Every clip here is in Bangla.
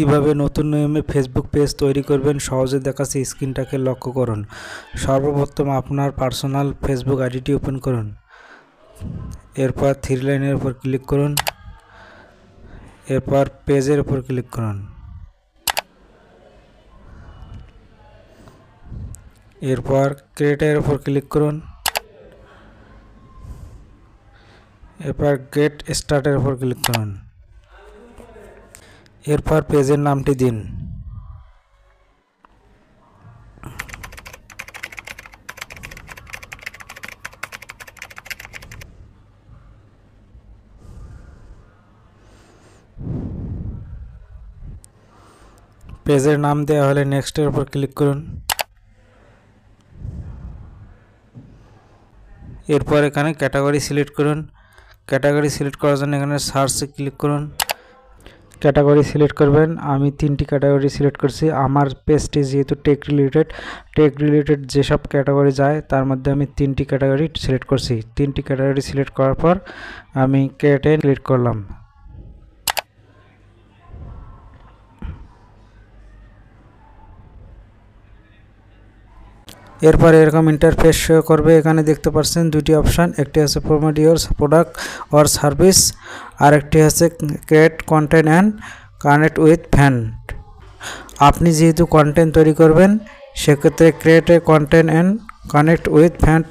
কীভাবে নতুন নিয়মে ফেসবুক পেজ তৈরি করবেন, সহজে দেখাচ্ছে স্ক্রিনটাকে লক্ষ্য করুন। সর্বপ্রথম আপনার পার্সোনাল ফেসবুক আইডিটি ওপেন করুন। এরপর থ্রি লাইনের উপর ক্লিক করুন। এরপর পেজের উপর ক্লিক করুন। এরপর ক্রিয়েটের উপর ক্লিক করুন। এরপর গেট স্টার্টের উপর ক্লিক করুন। এরপর পেজের নামটি দিন। পেজের নাম দেওয়া হলে নেক্সটের উপর ক্লিক করুন। এরপর এখানে ক্যাটাগরি সিলেক্ট করুন। ক্যাটাগরি সিলেক্ট করার জন্য এখানে সার্চে ক্লিক করুন। ক্যাটাগরি সিলেক্ট করবেন। আমি তিনটি ক্যাটাগরি সিলেক্ট করছি। আমার পেজটি যেহেতু টেক রিলেটেড টেক রিলেটেড যেসব ক্যাটাগরি যায়, তার মধ্যে আমি তিনটি ক্যাটাগরি সিলেক্ট করছি। তিনটি ক্যাটাগরি সিলেক্ট করার পর আমি ক্যাটে ক্লিক করলাম। এরপর এরকম ইন্টারফেস শো করবে, এখানে দেখতে পাচ্ছেন দুটি অপশান একটি আছে promote your product or service আর একটি আছে create content and connect with fan আপনি যেহেতু কন্টেন্ট তৈরি করবেন, সেক্ষেত্রে create a content and connect with fans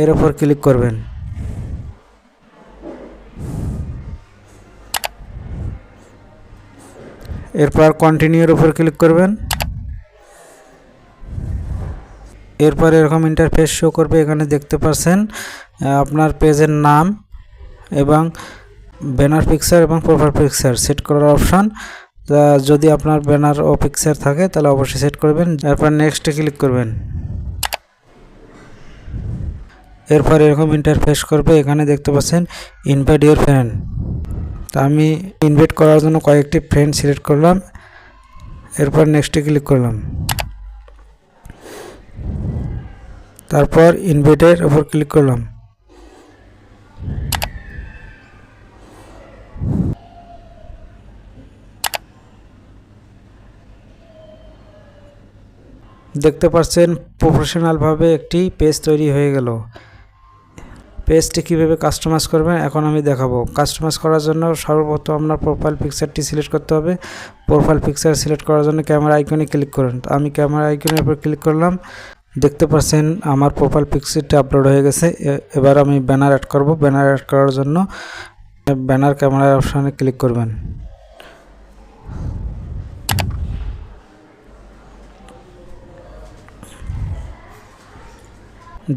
এর ওপর ক্লিক করবেন। এরপর কন্টিনিউর উপর ক্লিক করবেন। এরপর এরকম ইন্টারফেস শো করবে, এখানে দেখতে পাচ্ছেন আপনার পেজের নাম এবং ব্যানার পিকচার এবং প্রোফাইল পিকচার সেট করার অপশান যদি আপনার ব্যানার ও পিকচার থাকে, তাহলে অবশ্যই সেট করবেন। এরপর নেক্সটে ক্লিক করবেন। এরপর এরকম ইন্টারফেস করবে, এখানে দেখতে পাচ্ছেন ইনভাইট ইউর ফ্রেন্ড তা আমি ইনভাইট করার জন্য কয়েকটি ফ্রেন্ড সিলেক্ট করলাম। এরপর নেক্সটে ক্লিক করলাম। তারপর ইনভাইটের ওপর ক্লিক করলাম। দেখতে পাচ্ছেন প্রফেশনালভাবে একটি পেজ তৈরি হয়ে গেল। পেজটি কীভাবে কাস্টমাইজ করবেন, এখন আমি দেখাবো। কাস্টমাইজ করার জন্য সর্বপ্রথম আপনার প্রোফাইল পিকচারটি সিলেক্ট করতে হবে। প্রোফাইল পিকচার সিলেক্ট করার জন্য ক্যামেরা আইকনে ক্লিক করুন। আমি ক্যামেরা আইকনের উপর ক্লিক করলাম। দেখতে পাচ্ছেন আমার প্রোফাইল পিকচারটি আপলোড হয়ে গেছে। এবার আমি ব্যানার অ্যাড করব। ব্যানার অ্যাড করার জন্য ব্যানার ক্যামেরা অপশানে ক্লিক করবেন।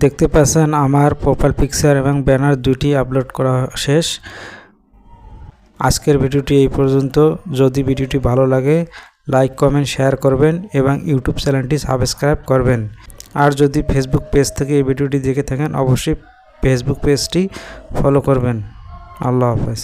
দেখতে পাচ্ছেন, আমার প্রোফাইল পিকচার এবং ব্যানার দুটি আপলোড করা শেষ। আজকের ভিডিওটি এই পর্যন্ত। যদি ভিডিওটি ভালো লাগে লাইক কমেন্ট শেয়ার করবেন এবং ইউটিউব চ্যানেলটি সাবস্ক্রাইব করবেন। আর যদি ফেসবুক পেজ থেকে এই ভিডিওটি দেখে থাকেন, অবশ্যই ফেসবুক পেজটি ফলো করবেন। আল্লাহ হাফেজ।